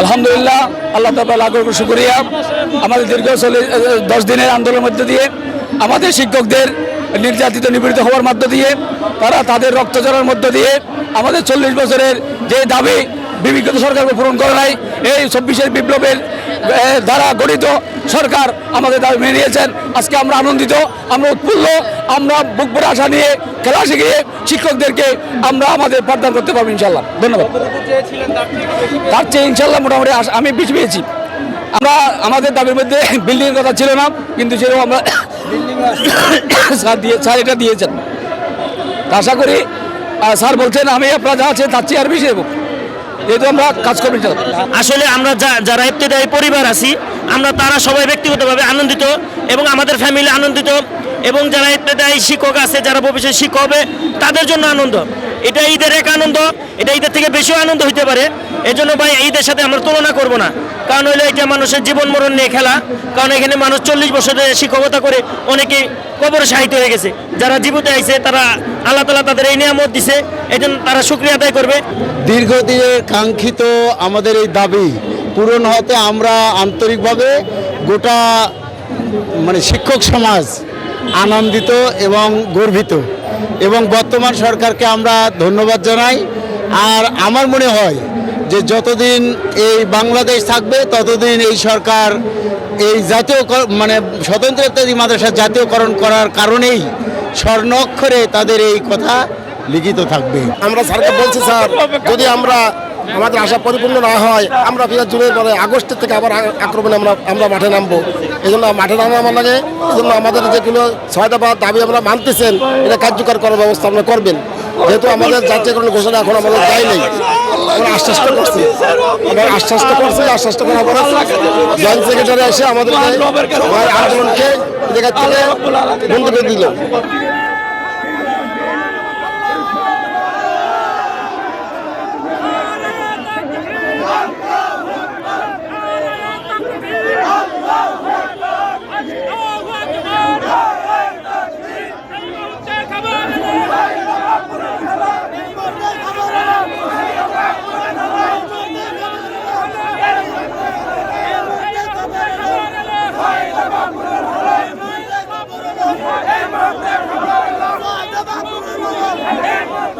আলহামদুলিল্লাহ, আল্লাহ তালা আগ্রহ শুক্রিয়া। আমাদের দীর্ঘ চল্লিশ দশ দিনের আন্দোলনের মধ্যে দিয়ে আমাদের শিক্ষকদের নির্যাতিত, নিপীড়িত হওয়ার মধ্য দিয়ে, তারা তাদের রক্ত ঝরার মধ্য দিয়ে আমাদের চল্লিশ বছরের যে দাবি বিভিন্ন সরকারকে পূরণ করে নাই, এই চব্বিশের বিপ্লবের দ্বারা গঠিত সরকার আমাদের দাবি মেনে নিয়েছেন। আজকে আমরা আনন্দিত, আমরা উৎফুল্ল, আমরা বুক ভরে আশা নিয়ে, খেলা শিখিয়ে শিক্ষকদেরকে আমরা আমাদের পাঠদান করতে পারব ইনশাল্লাহ ধন্যবাদ। তার চেয়ে ইনশাল্লাহ মোটামুটি আমি বেশি পেয়েছি। আমরা আমাদের দাবির মধ্যে বিল্ডিংয়ের কথা ছিল না, কিন্তু সেরকম আমরা স্যার এটা দিয়েছেন। আশা করি স্যার বলছেন, আমি আপনারা যা আছে তার চেয়ে আর বেশি দেবো যেহেতু আমরা কাজ করব আসলে আমরা যারা ইবতেদায়ী পরিবার আছি আমরা তারা সবাই ব্যক্তিগতভাবে আনন্দিত এবং আমাদের ফ্যামিলি আনন্দিত এবং যারা ইবতেদায়ী শিক্ষক আছে, যারা ভবিষ্যৎ শিক্ষক হবে, তাদের জন্য আনন্দ। এটা ঈদের এক আনন্দ, এটা ঈদের থেকে বেশিও আনন্দ হতে পারে। এজন্য ভাই, ঈদের সাথে আমরা তুলনা করব না। কারণ হইল এটা মানুষের জীবন মরণ নিয়ে খেলা। কারণ এখানে মানুষ চল্লিশ বছর শিক্ষকতা করে অনেকে কবরে সাহিত্য হয়ে গেছে। যারা জীবিত আইছে তারা আল্লাহ তালা তাদের এই নিয়ামত দিছে। এই তারা শুক্রিয়া আদায় করবে। দীর্ঘদিনের কাঙ্ক্ষিত আমাদের এই দাবি পূরণ হতে আমরা আন্তরিকভাবে গোটা মানে শিক্ষক সমাজ আনন্দিত এবং গর্বিত। এবং বর্তমান সরকারকে আমরা ধন্যবাদ জানাই। আর আমার মনে হয় যে যতদিন এই বাংলাদেশ থাকবে, ততদিন এই সরকার এই জাতীয় মানে স্বতন্ত্র ইত্যাদি মাদ্রাসা জাতীয়করণ করার কারণেই স্বর্ণ অক্ষরে তাদের এই কথা লিখিত থাকবে। আমরা স্যারকে বলছি, স্যার, যদি আমরা আমাদের আশা পরিপূর্ণ না হয় আমরা ফিরে জুনের পরে আগস্টের থেকে আবার আক্রমণে আমরা আমরা মাঠে নামবো। এই জন্য মাঠে নামা আমার লাগে এই জন্য আমাদের যেগুলো ছয় দফা দাবি আমরা মানতেছেন এটা কার্যকর করার ব্যবস্থা আমরা করবেন। যেহেতু আমাদের জাতীয়করণ ঘোষণা এখন আমাদের দেয় নেই। আমরা আশ্বাস্ত করছি। আমরা আশ্বাস্ত করছি আশ্বাস্ত করার পরে জয়েন্ট সেক্রেটারি এসে আমাদের আন্দোলনকে এই জায়গা থেকে বন্ধ করে দিল। Morremos!